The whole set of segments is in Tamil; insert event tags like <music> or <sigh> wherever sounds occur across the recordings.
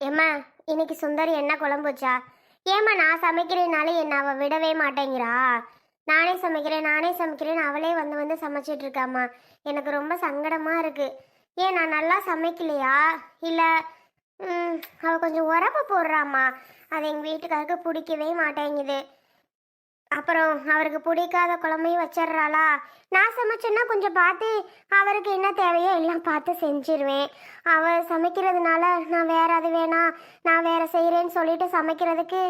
ஏம்மா இன்னைக்கு சுந்தரி என்ன குழம்பு வச்சா? ஏம்மா நான் சமைக்கிறேனாலே என்ன அவள் விடவே மாட்டேங்கிறா? நானே சமைக்கிறேன் நானே சமைக்கிறேன் அவளே வந்து வந்து சமைச்சிட்டு இருக்காம்மா. எனக்கு ரொம்ப சங்கடமா இருக்கு. ஏன் நான் நல்லா சமைக்கலையா? இல்லை அவள் கொஞ்சம் உரப்பு போடுறாம்மா. அது எங்கள் வீட்டுக்காருக்கு பிடிக்கவே மாட்டேங்குது. அப்புறம் அவருக்கு பிடிக்காத குழம்பையும் வச்சிடுறாளா? நான் சமைச்சேன்னா கொஞ்சம் பார்த்து அவருக்கு என்ன தேவையோ எல்லாம் பார்த்து செஞ்சிருவேன். அவள் சமைக்கிறதுனால நான் வேற அது வேணாம் நான் வேற செய்கிறேன்னு சொல்லிட்டு சமைக்கிறதுக்கு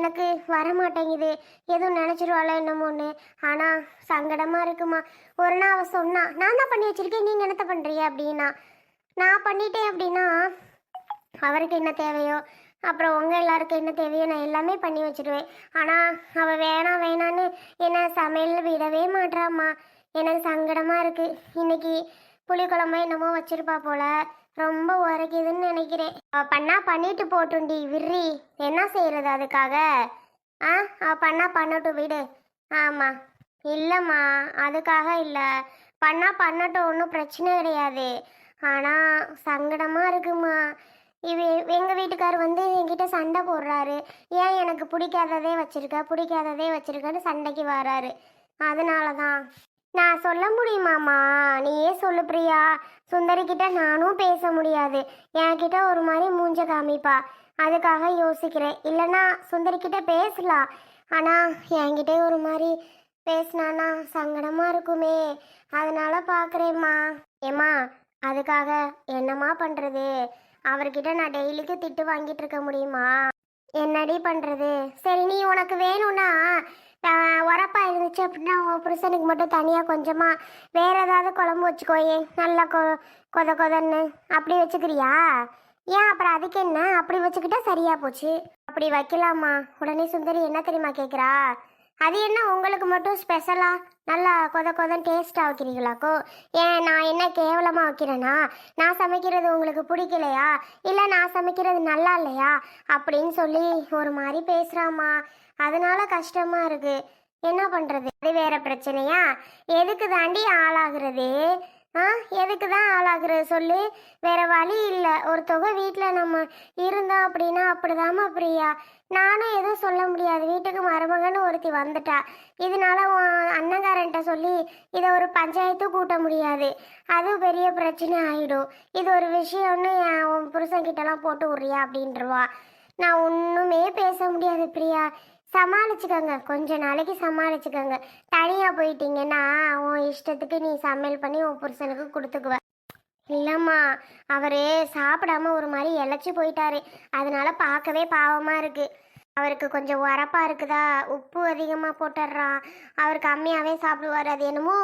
எனக்கு வர மாட்டேங்குது எதுவும் நினச்சிருவாளோ என்னமோன்னு. ஆனால் சங்கடமாக இருக்குமா? ஒரு நாள் அவள் சொன்னா நான் தான் பண்ணி வச்சிருக்கேன் நீங்கள் என்னத்த பண்ணுறீங்க அப்படின்னா நான் பண்ணிட்டேன் அப்படின்னா அவருக்கு என்ன தேவையோ அப்புறம் உங்கள் எல்லாருக்கும் என்ன தேவையோ நான் எல்லாமே பண்ணி வச்சிடுவேன் ஆனால் அவள் வேணாம் வேணான்னு என்ன சமையல் விடவே மாட்டாம்மா எனக்கு சங்கடமாக இருக்குது இன்னைக்கு புளிக்குழம்பு என்னமோ வச்சுருப்பா போல. ரொம்ப உரைக்குதுன்னு நினைக்கிறேன். அவள் பண்ணா பண்ணிட்டு போட்டுண்டி விர்ரி என்ன செய்கிறது அதுக்காக? ஆ அவள் பண்ணா பண்ணட்டும் விடு. ஆமாம் இல்லைம்மா அதுக்காக இல்லை. பண்ணால் பண்ணட்டும் ஒன்றும் பிரச்சனை கிடையாது. ஆனால் சங்கடமாக இருக்குமா? இவ எங்கள் வீட்டுக்கார் வந்து என்கிட்ட சண்டை போடுறாரு. ஏன் எனக்கு பிடிக்காததே வச்சுருக்க பிடிக்காததே வச்சுருக்கன்னு சண்டைக்கு வராரு. அதனால தான் நான் சொல்ல முடியுமாம்மா? நீயே சொல்லு பிரியா. சுந்தரிக்கிட்ட நானும் பேச முடியாது. என்கிட்ட ஒரு மாதிரி மூஞ்ச காமிப்பா. அதுக்காக யோசிக்கிறேன். இல்லைன்னா சுந்தரிக்கிட்ட பேசலாம் ஆனால் என்கிட்ட ஒரு மாதிரி பேசினானா சங்கடமாக இருக்குமே. அதனால பார்க்குறேம்மா ஏம்மா அதுக்காக என்னம்மா பண்ணுறது அவர்கிட்ட நான் டெய்லிக்கு திட்டு வாங்கிட்டு இருக்க முடியுமா? என்னடி பண்ணுறது சரி நீ உனக்கு வேணும்னா உரப்பாக இருந்துச்சு அப்படின்னா உன் புருஷனுக்கு மட்டும் தனியாக கொஞ்சமாக வேறு ஏதாவது குழம்பு வச்சுக்கோயே நல்லா கொ கொத கொதன்னு. அப்படி வச்சுக்கிறியா? ஏன் அப்புறம் அதுக்கு என்ன? அப்படி வச்சுக்கிட்டா சரியாக போச்சு. அப்படி வைக்கலாமா? உடனே சுந்தரி என்ன தெரியுமா கேட்குறா அது என்ன உங்களுக்கு மட்டும் ஸ்பெஷலா நல்லா கொத கொதம் டேஸ்ட்டாக வைக்கிறீங்களாக்கோ ஏன் நான் என்ன கேவலமாக வைக்கிறேன்னா நான் சமைக்கிறது உங்களுக்கு பிடிக்கலையா? இல்லை நான் சமைக்கிறது நல்லா இல்லையா? அப்படின்னு சொல்லி ஒரு மாதிரி பேசுகிறாம்மா அதனால கஷ்டமாக இருக்குது என்ன பண்ணுறது அது வேறு பிரச்சனையா? எதுக்கு தாண்டி ஆளாகிறது? ஆ எதுக்கு தான் ஆளாகிறது சொல்லு. வேற வழி இல்லை. ஒரு தொகை வீட்டில் நம்ம இருந்தோம் அப்படின்னா அப்படிதாம்மா பிரியா. நானும் எதுவும் சொல்ல முடியாது. வீட்டுக்கு மருமகன்னு ஒருத்தி வந்துட்டா. இதனால உன் அண்ணங்காரன்ட்ட சொல்லி இதை ஒரு பஞ்சாயத்து கூட்ட முடியாது. அது பெரிய பிரச்சனை ஆயிடும். இது ஒரு விஷயம்னு என் உன் புருஷன்கிட்டலாம் போட்டு விட்றியா அப்படின்றவா. நான் ஒன்றுமே பேச முடியாது பிரியா. சமாளிச்சுக்கோங்க. கொஞ்ச நாளைக்கு சமாளிச்சுக்கோங்க. தனியாக போயிட்டீங்கன்னா உன் இஷ்டத்துக்கு நீ சமையல் பண்ணி உன் புருஷனுக்கு கொடுத்துக்குவ. இல்லைம்மா அவர் சாப்பிடாம ஒரு மாதிரி இழைச்சி போயிட்டாரு. அதனால பார்க்கவே பாவமாக இருக்குது அவருக்கு கொஞ்சம் உரப்பாக இருக்குதா? உப்பு அதிகமாக போட்டுடுறான் அவர் கம்மியாகவே சாப்பிடுவார். அது என்னமோ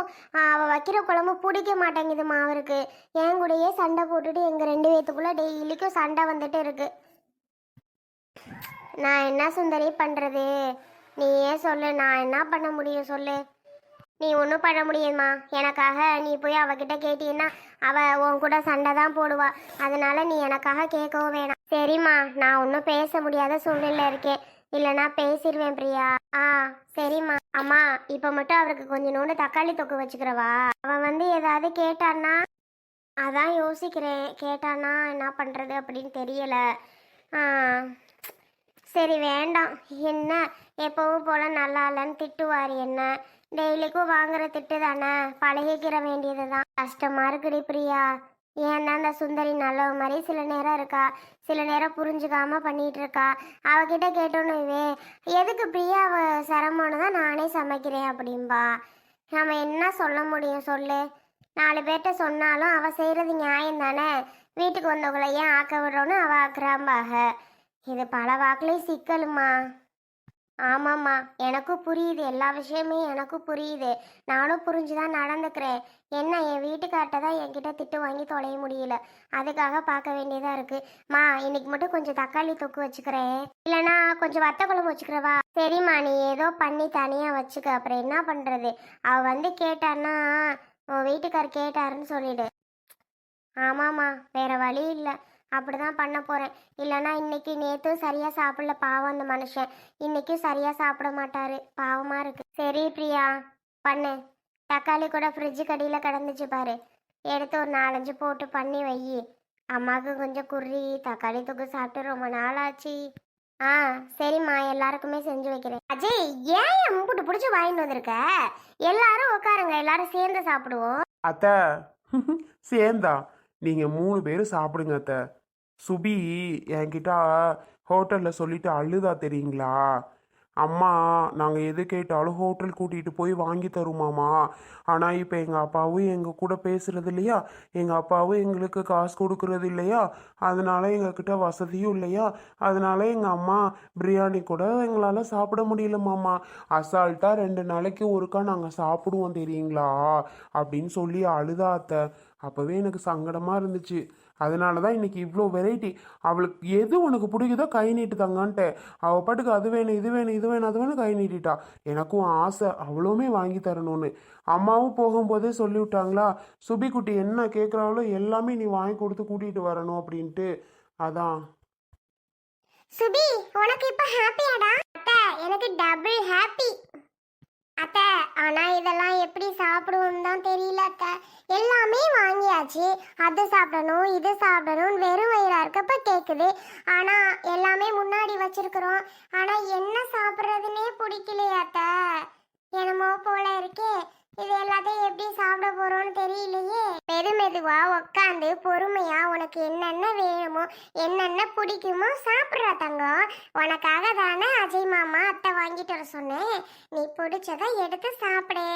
அவள் வைக்கிற குழம்பு பிடிக்க மாட்டேங்குதுமா அவருக்கு. என் கூடயே சண்டை போட்டுட்டு எங்கள் ரெண்டு பேத்துக்குள்ளே டெய்லிக்கும் சண்டை வந்துட்டு இருக்குது நான் என்ன சுந்தரி பண்ணுறது நீயே சொல்லு நான் என்ன பண்ண முடியும் சொல்லு. நீ ஒன்றும் பண்ண முடியுமா எனக்காக நீ போய் அவகிட்ட கேட்டீங்கன்னா அவள் உன் கூட சண்டை தான் போடுவா. அதனால நீ எனக்காக கேட்கவும் வேணாம். சரிம்மா நான் ஒன்றும் பேச முடியாத சூழ்நிலை இருக்கேன். இல்லைனா பேசிடுவேன் பிரியா. ஆ சரிம்மா. அம்மா இப்போ மட்டும் அவருக்கு கொஞ்சம் நோண்டு தக்காளி தொக்கு வச்சுக்கிறவா? அவன் வந்து ஏதாவது கேட்டான்னா அதான் யோசிக்கிறேன். கேட்டானா என்ன பண்ணுறது அப்படின்னு தெரியலை. ஆ சரி வேண்டாம். என்ன? எப்பவும் போல நல்லா இல்லைன்னு திட்டுவார் என்ன? டெய்லிக்கும் வாங்குற திட்டு தானே? பழகிக்கிற வேண்டியது தான். கஷ்டமா இருக்குடி பிரியா. ஏன்னா அந்த சுந்தரி நல்லவ மாதிரி சில நேரம் இருக்கா? சில நேரம் புரிஞ்சுக்காம பண்ணிட்டு இருக்கா? அவகிட்ட கேட்டோன்னு இவே எதுக்கு பிரியா அவ சிரமம்னு தான் நானே சமைக்கிறேன் அப்படின்பா நம்ம என்ன சொல்ல முடியும் சொல்லு. நாலு பேர்கிட்ட சொன்னாலும் அவ செய்யறது நியாயம் தானே வீட்டுக்கு வந்தவங்களை ஏன் ஆக்க விடுறோன்னு அவ ஆக்குறாம்பாக. இது பல வாக்குலேயும் சிக்கலுமா ஆமாம்மா எனக்கும் புரியுது. எல்லா விஷயமே எனக்கும் புரியுது. நானும் புரிஞ்சு தான் நடந்துக்கிறேன். என்ன என் வீட்டுக்கார்ட்ட தான் என்கிட்ட திட்டு வாங்கி தொலைய முடியல. அதுக்காக பார்க்க வேண்டியதாக இருக்குமா இன்னைக்கு மட்டும் கொஞ்சம் தக்காளி தொக்கு வச்சுக்கிறேன். இல்லைனா கொஞ்சம் வத்த குழம்பு வச்சுக்கிறவா? சரிம்மா நீ ஏதோ பண்ணி தனியாக வச்சுக்க. அப்புறம் என்ன பண்ணுறது அவள் வந்து கேட்டான்னா உன் வீட்டுக்கார் கேட்டாருன்னு சொல்லிடு. ஆமாம்மா வேற வழி இல்லை. அப்படிதான் பண்ண போறேன். இல்லைன்னா இன்னைக்கு நேத்தும் சரியா சாப்பிடல பாவம் அந்த மனுஷன். இன்னைக்கும் சரியா சாப்பிட மாட்டாரு. பாவமா இருக்கு. சரி பிரியா பண்ணு. தக்காளி கூட ஃப்ரிட்ஜு கடியில் கிடந்துச்சு பாரு. எடுத்து ஒரு நாலஞ்சு போட்டு பண்ணி வை. அம்மாவுக்கு கொஞ்சம் குறி தக்காளி தொக்கு சாப்பிட்டு ரொம்ப நாள் ஆச்சு ஆ சரிம்மா எல்லாருக்குமே செஞ்சு வைக்கிறேன். அஜய் ஏன் அம்புட்டு பிடிச்சி வாங்கிட்டு வந்திருக்க? எல்லாரும் உட்காருங்க எல்லாரும் சேர்ந்து சாப்பிடுவோம். அத்தை <laughs> சேர்ந்தா. நீங்க மூணு பேரும் சாப்பிடுங்க அத்தை. சுபி என்கிட்ட ஹோட்டலில் சொல்லிட்டு அழுதா தெரியுங்களா? அம்மா நாங்கள் எது கேட்டாலும் ஹோட்டல் கூட்டிகிட்டு போய் வாங்கி தருமாமா. ஆனால் இப்போ எங்கள் அப்பாவும் எங்கள் கூட பேசுகிறது இல்லையா? எங்கள் அப்பாவும் எங்களுக்கு காசு கொடுக்கறது இல்லையா? அதனால எங்கக்கிட்ட வசதியும் இல்லையா? அதனால எங்கள் அம்மா பிரியாணி கூட எங்களால் சாப்பிட முடியலமாமா அசால்ட்டாக ரெண்டு நாளைக்கு ஒருக்கா நாங்கள் சாப்பிடுவோம் தெரியுங்களா? அப்படின்னு சொல்லி அழுதாத்த அப்போவே எனக்கு சங்கடமாக இருந்துச்சு. அதனால தான் இன்னைக்கு இவ்வளோ வெரைட்டி அவளுக்கு எது உனக்கு பிடிக்குதோ கை நீட்டு தங்கன்ட்டு அவள் பாட்டுக்கு அது வேணும் இது வேணும் இது வேணும் அது வேணும் கை நீட்டிட்டா. எனக்கும் ஆசை அவ்வளோமே வாங்கி தரணும்னு. அம்மாவும் போகும்போதே சொல்லி விட்டாங்களா சுபி குட்டி என்ன கேட்குறாங்களோ எல்லாமே நீ வாங்கி கொடுத்து கூட்டிகிட்டு வரணும் அப்படின்ட்டு. அதான். சுபி உனக்கு இப்போ ஹாப்பியாடா எனக்கு டபுள் ஹாப்பி அத்தை ஆனா இதெல்லாம் எப்படி சாப்பிடுவோம்னு தான் தெரியல அத்தை. எல்லாமே வாங்கியாச்சு. அது சாப்பிடணும் இது சாப்பிடணும் வெறும் வயிறா இருக்கப்ப கேக்குது. ஆனா எல்லாமே முன்னாடி வச்சிருக்கிறோம். ஆனா என்ன சாப்பிட்றதுனே பிடிக்கலையே அத்தை. என்னமோ போல இருக்கே. இது எல்லாத்தையும் எப்படி சாப்பிட போறோம்னு தெரியலையே. மெதுமெதுவா உக்காந்து பொறுமையா உனக்கு என்னென்ன வேணுமோ என்னென்ன பிடிக்குமோ சாப்பிட்ற தங்கம். உனக்காக தானே அஜய் மாமா அத்தை வாங்கிட்டு வர சொன்னேன். நீ பிடிச்சதை எடுத்து சாப்பிடு.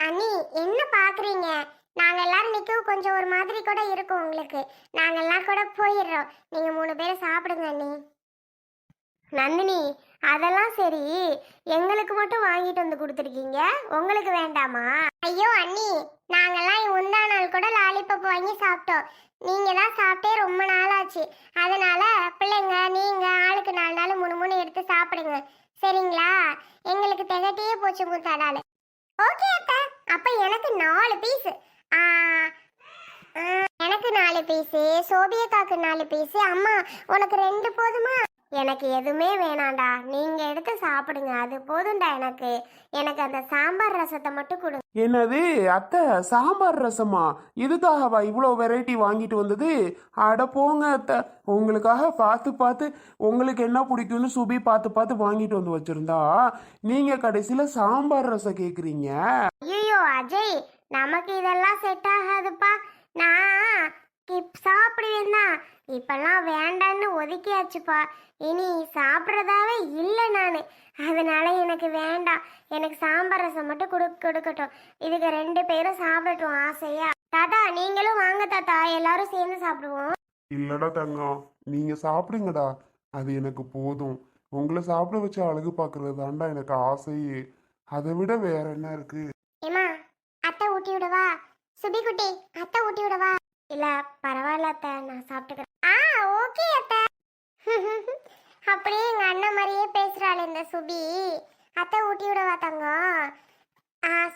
அண்ணி என்ன பாக்குறீங்க? நாங்க எல்லாரும் நிக்கவும் கொஞ்சம் ஒரு மாதிரி கூட இருக்கும் உங்களுக்கு. நாங்கெல்லாம் கூட போயிடுறோம். நீங்க மூணு பேரும் சாப்பிடுங்க அண்ணி. நந்தினி அதெல்லாம் சரி. எங்களுக்கு மட்டும் வாங்கிட்டு வந்து கொடுத்துருக்கீங்க. உங்களுக்கு வேண்டாமா? ஐயோ அண்ணி நாங்கெல்லாம் முந்தா நாள் கூட லாலிபப் வாங்கி சாப்பிட்டோம். நீங்க தான் சாப்பிட்டே ரொம்ப நாள் ஆச்சு அதனால பிள்ளைங்க நீங்க ஆளுக்கு நாலு நாள் மூணு மூணு எடுத்து சாப்பிடுங்க. சரிங்களா? எங்களுக்கு திகட்டியே போச்சு மூத்தாடால ஓகே அத்தை. அப்ப எனக்கு நாலு பீஸ் எனக்கு நாலு பீஸு சோபியக்காக்கு நாலு பீஸு அம்மா உனக்கு ரெண்டு போதுமா? எனக்கு எதுவுமே வேணாம்டா. நீங்க எடுத்து சாப்பிடுங்க. அது போதும்டா எனக்கு. எனக்கு அந்த சாம்பார் ரசத்தை மட்டும் கொடுங்க என்னது? அத்தை சாம்பார் ரசமா? இதுக்காகவா இவ்வளோ வெரைட்டி வாங்கிட்டு வந்தது? அட போங்க அத்தை. உங்களுக்காக பார்த்து பார்த்து உங்களுக்கு என்ன பிடிக்கும்னு சுபி பார்த்து பார்த்து வாங்கிட்டு வந்து வச்சிருந்தா நீங்க கடைசியில் சாம்பார் ரசம் கேட்குறீங்க ஐயோ அஜய் நமக்கு இதெல்லாம் செட் ஆகாதுப்பா. நான் சாப்பிடுவேன் தான் இப்பெல்லாம் வேண்டான்னு ஒதுக்கியாச்சுப்பா. இனி சாப்பிட்றதாவே இல்லை நான். அதனால எனக்கு வேண்டாம். எனக்கு சாம்பார் ரசம் மட்டும் கொடு கொடுக்கட்டும். இதுக்கு ரெண்டு பேரும் சாப்பிடட்டும் ஆசையா? தாத்தா நீங்களும் வாங்க தாத்தா. எல்லாரும் சேர்ந்து சாப்பிடுவோம். இல்லடா தங்கம். நீங்க சாப்பிடுங்கடா. அது எனக்கு போதும். உங்களை சாப்பிட வச்சு அழகு பார்க்கறது தாண்டா எனக்கு ஆசையே. அதை விட வேற என்ன இருக்கு? ஏமா அத்தை ஊட்டி விடவா? சுபி குட்டி அத்தை ஊட்டி விடவா? இல்ல பரவாயில்ல அத்தை. நான் சாப்பிட்டுக்கிறேன். அப்படியே எங்க அண்ணன் மாதிரியே பேசுறாள் இந்த சுபி. அத்தை ஊட்டி விடவா தங்கம்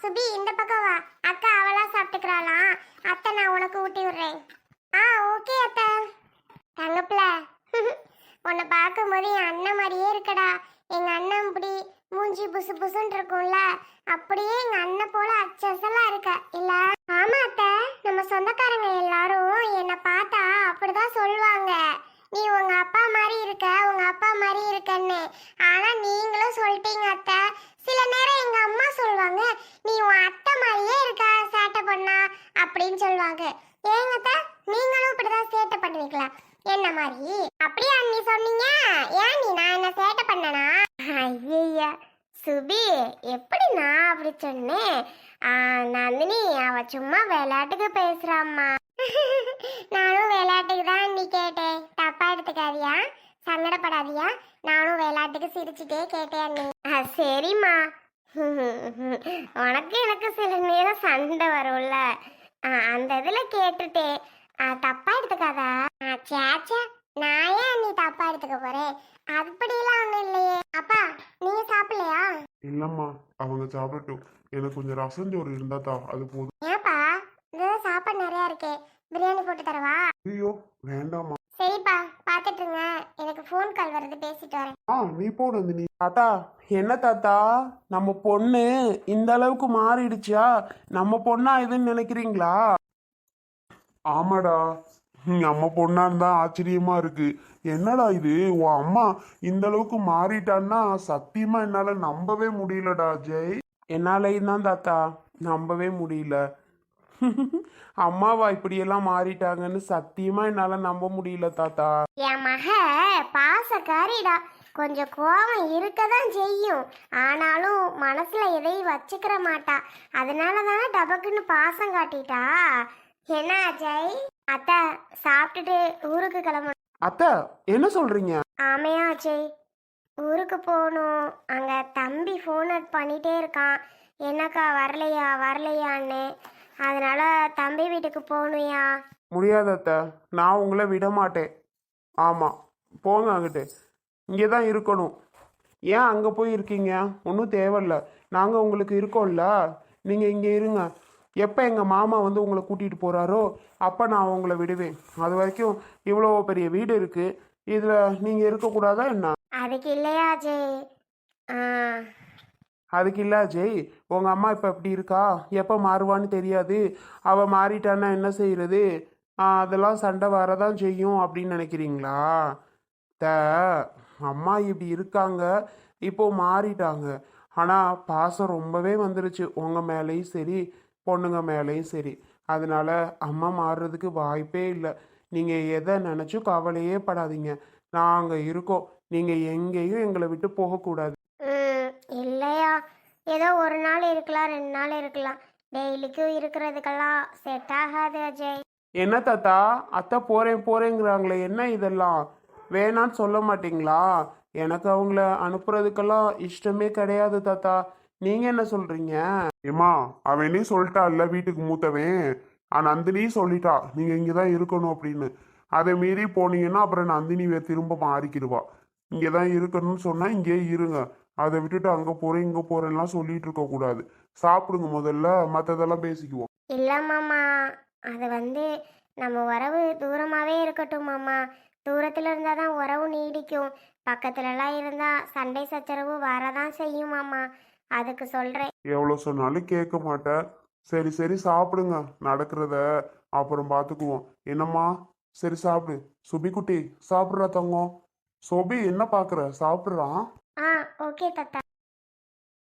சுபி இந்த பக்கம் வா. அக்கா அவளா சாப்பிட்டுக்கிறாளாம் அத்தை நான் உனக்கு ஊட்டி விடுறேன். ஆ ஓகே அத்தை. தங்கப்பில உன்னை பார்க்கும்போது என் அண்ணன் மாதிரியே இருக்கடா. எங்க அண்ணன் இப்படி மூஞ்சி புசு புசுன்னு இருக்கும்ல அப்படியே எங்க அண்ணன் போல அச்சசலா இருக்க. இல்ல. ஆமா அத்தை. நம்ம சொந்தக்காரங்க எல்லாரும் என்னை பார்த்தா அப்படிதான் சொல்லுவாங்க. உங்க அப்பா மாதிரி இருக்க உங்க அப்பா மாதிரி இருக்கன்னு. ஆனா நீங்களும் சொல்லிட்டீங்க அத்தை. சில நேரம் எங்க அம்மா சொல்லுவாங்க நீ உன் அத்தை மாதிரியே இருக்க சேட்டை பண்ணா அப்படின்னு சொல்லுவாங்க. ஏங்க அத்தை நீங்களும் இப்படிதான் சேட்டை பண்ணுவீங்களா? என்ன மாதிரி? அப்படியா நீ சொன்னீங்க? ஏன் நீ நான் என்ன சேட்டை பண்ணனா? ஐயா சுபி எப்படி நான் அப்படி சொன்னேன்? நந்தினி அவ சும்மா விளையாட்டுக்கு பேசுறாம்மா. <laughs> நானும் விளையாட்டுக்கு தான் நீ கேட்டேன். தப்பா எடுத்துக்காதியா? சங்கடப்படாதியா? நானும் விளையாட்டுக்கு சிரிச்சுட்டே கேட்டேன் நீ சரிம்மா. <laughs> உனக்கு எனக்கு சில நேரம் சண்டை வரும்ல. அந்த இதுல கேட்டுட்டேன். தப்பா எடுத்துக்காதா? சேச்சே நான் ஏன் நீ தப்பா எடுத்துக்க போறேன்? அப்படிலாம் ஒண்ணும் இல்லையே. அப்பா நீங்க சாப்பிடலையா? இல்லம்மா அவங்க சாப்பிடட்டும். எனக்கு கொஞ்சம் ரசம் சோறு இருந்தா அது போதும். ஏப்பா சாப்பாடு நிறையா இருக்கே. பிரியாணி போட்டு தரவா? ஐயோ வேண்டாம்மா சரிப்பா பார்த்துட்டு இருங்க எனக்கு ஃபோன் கால் வருது பேசிட்டு வரேன். ஆ நீ போடு நீ தாத்தா என்ன தாத்தா? நம்ம பொண்ணு இந்த அளவுக்கு மாறிடுச்சா நம்ம பொண்ணா இதுன்னு நினைக்கிறீங்களா? ஆமாடா. நம்ம பொண்ணா இருந்தா ஆச்சரியமா இருக்கு. என்னடா இது? உன் அம்மா இந்த அளவுக்கு மாறிட்டான்னா சத்தியமா என்னால நம்பவே முடியலடா ஜெய். என்னாலையும் தான் தாத்தா நம்பவே முடியல. அம்மாவா இப்படியெல்லாம் மாறிட்டாங்கன்னு சத்தியமா என்னால நம்ப முடியல தாத்தா. என் மக பாசக்காரிடா. கொஞ்சம் கோவம் இருக்க தான் செய்யும். ஆனாலும் மனசுல எதையும் வச்சுக்கிற மாட்டா. அதனால தானே டபக்குன்னு பாசம் காட்டிட்டா. என்ன அஜய்? அத்தை சாப்பிட்டுட்டு ஊருக்கு கிளம்பணும். அத்தை என்ன சொல்றீங்க? ஆமையா அஜய் ஊருக்கு போகணும். அங்கே தம்பி ஃபோன் பண்ணிகிட்டே இருக்கான். என்னக்கா வரலையா வரலையான்னு. அதனால தம்பி வீட்டுக்கு போகணுயா முடியாது அத்தை நான் உங்களை விட மாட்டேன் ஆமாம் போங்க அங்கிட்டு. இங்கே தான் இருக்கணும். ஏன் அங்கே போய் இருக்கீங்க? ஒன்றும் தேவையில்ல. நாங்கள் உங்களுக்கு இருக்கோம்ல. நீங்கள் இங்கே இருங்க. எப்போ எங்கள் மாமா வந்து உங்களை கூட்டிகிட்டு போகிறாரோ அப்போ நான் உங்களை விடுவேன். அது வரைக்கும் இவ்வளோ பெரிய வீடு இருக்குது இதில் நீங்கள் இருக்கக்கூடாதா என்ன? அதுக்கு இல்லையா அஜய் ஆ. அதுக்கு இல்லை அஜய் உங்கள் அம்மா இப்போ எப்படி இருக்கா? எப்போ மாறுவான்னு தெரியாது. அவள் மாறிட்டான்னா என்ன செய்கிறது அதெல்லாம் சண்டை வரதான் செய்யும் அப்படின்னு நினைக்கிறீங்களா? த அம்மா இப்படி இருக்காங்க இப்போ மாறிட்டாங்க. ஆனால் பாசம் ரொம்பவே வந்துருச்சு. உங்கள் மேலேயும் சரி பொண்ணுங்க மேலேயும் சரி. அதனால் அம்மா மாறுறதுக்கு வாய்ப்பே இல்லை. நீங்கள் எதை நினச்சும் கவலையே படாதீங்க. நாங்கள் இருக்கோம். நீங்கள் எங்கேயும் எங்களை விட்டு போகக்கூடாது. ஏதோ ஒரு நாள் இருக்கலாம் ரெண்டு நாள் இருக்கலாம். டெய்லிக்கும் இருக்கிறதுக்கெல்லாம் செட் ஆகாது அஜய். என்ன தாத்தா? அத்தை போறேன் போறேங்கிறாங்களே என்ன இதெல்லாம்? வேணான்னு சொல்ல மாட்டீங்களா? எனக்கு அவங்கள அனுப்புறதுக்கெல்லாம் இஷ்டமே கிடையாது தாத்தா. நீங்க என்ன சொல்றீங்க? ஏமா அவனே சொல்லிட்டான்ல வீட்டுக்கு மூத்தவன். ஆ நந்தினி சொல்லிட்டா நீங்க இங்கதான் இருக்கணும் அப்படின்னு. அதை மீறி போனீங்கன்னா அப்புறம் நந்தினி வே- திரும்ப மாறிக்கிடுவா. இங்கதான் இருக்கணும்னு சொன்னா இங்கே இருங்க. அதை விட்டுட்டு அங்க போறேன் இங்க போறேன்லாம் சொல்லிட்டு இருக்க கூடாது. சாப்பிடுங்க முதல்ல மத்ததெல்லாம் பேசிக்குவோம். இல்லை மாமா. அது வந்து நம்ம உறவு தூரமாகவே இருக்கட்டும் மாமா. தூரத்தில் இருந்தால் தான் உறவு நீடிக்கும். பக்கத்துலலாம் இருந்தால் சண்டை சச்சரவு வரதான் செய்யும் மாமா. அதுக்கு சொல்கிறேன் எவ்வளவு சொன்னாலும் கேட்க மாட்டேன். சரி சரி சாப்பிடுங்க. நடக்கிறத அப்புறம் பார்த்துக்குவோம். என்னம்மா? சரி சாப்பிடு. சுபிக்குட்டி சாப்பிட்றா தங்கம். சோபி என்ன பார்க்குற? சாப்பிட்றான். ஆ ஓகே தாத்தா